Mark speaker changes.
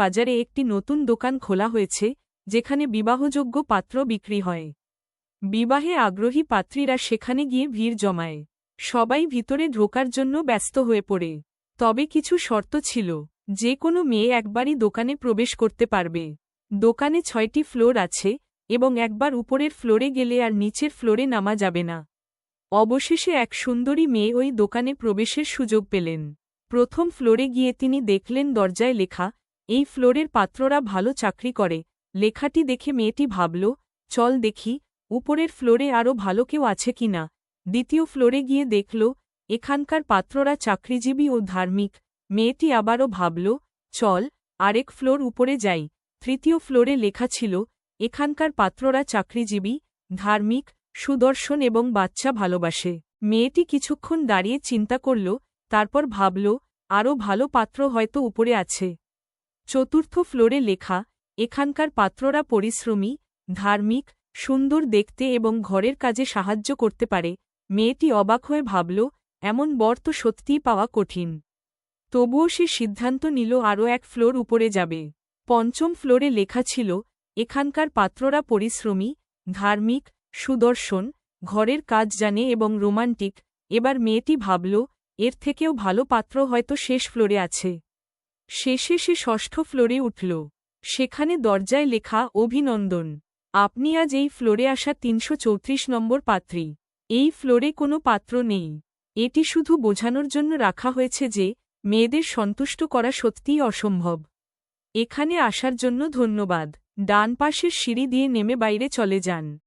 Speaker 1: বাজারে একটি নতুন দোকান খোলা হয়েছে, যেখানে বিবাহযোগ্য পাত্র বিক্রি হয়। বিবাহে আগ্রহী পাত্রীরা সেখানে গিয়ে ভিড় জমায়। সবাই ভিতরে ঢোকার জন্য ব্যস্ত হয়ে পড়ে। তবে কিছু শর্ত ছিল, যে কোনো মেয়ে একবারই দোকানে প্রবেশ করতে পারবে। দোকানে ছয়টি ফ্লোর আছে, এবং একবার উপরের ফ্লোরে গেলে আর নিচের ফ্লোরে নামা যাবে না। অবশেষে এক সুন্দরী মেয়ে ওই দোকানে প্রবেশের সুযোগ পেলেন। প্রথম ফ্লোরে গিয়ে তিনি দেখলেন দরজায় লেখা এই ফ্লোরের পাত্ররা ভালো চাকরি করে। লেখাটি দেখে মেয়েটি ভাবল, চল দেখি, উপরের ফ্লোরে আরও ভালো কেউ আছে কিনা দ্বিতীয় ফ্লোরে গিয়ে দেখল, এখানকার পাত্ররা চাকরিজীবী ও ধার্মিক। মেয়েটি আবারও ভাবল, চল, আরেক ফ্লোর উপরে যাই। তৃতীয় ফ্লোরে লেখা ছিল, এখানকার পাত্ররা চাকরিজীবী, ধার্মিক, সুদর্শন এবং বাচ্চা ভালোবাসে। মেয়েটি কিছুক্ষণ দাঁড়িয়ে চিন্তা করল, তারপর ভাবল আরও ভালো পাত্র হয়তো উপরে আছে। চতুর্থ ফ্লোরে লেখা, এখানকার পাত্ররা পরিশ্রমী, ধার্মিক, সুন্দর দেখতে এবং ঘরের কাজে সাহায্য করতে পারে। মেয়েটি অবাক হয়ে ভাবল, এমন বর তো সত্যিই পাওয়া কঠিন। তবুও সে সিদ্ধান্ত নিল আরও এক ফ্লোর উপরে যাবে। পঞ্চম ফ্লোরে লেখা ছিল, এখানকার পাত্ররা পরিশ্রমী, ধার্মিক, সুদর্শন, ঘরের কাজ জানে এবং রোমান্টিক। এবার মেয়েটি ভাবল, এর থেকেও ভালো পাত্র হয়তো শেষ ফ্লোরে আছে। শেষে সে ষষ্ঠ ফ্লোরে উঠল। সেখানে দরজায় লেখা, অভিনন্দন। আপনি আজ এই ফ্লোরে আসা তিনশো চৌত্রিশ নম্বর পাত্রী। এই ফ্লোরে কোনো পাত্র নেই। এটি শুধু বোঝানোর জন্য রাখা হয়েছে যে, মেয়েদের সন্তুষ্ট করা সত্যিই অসম্ভব। এখানে আসার জন্য ধন্যবাদ। ডান পাশের সিঁড়ি দিয়ে নেমে বাইরে চলে যান।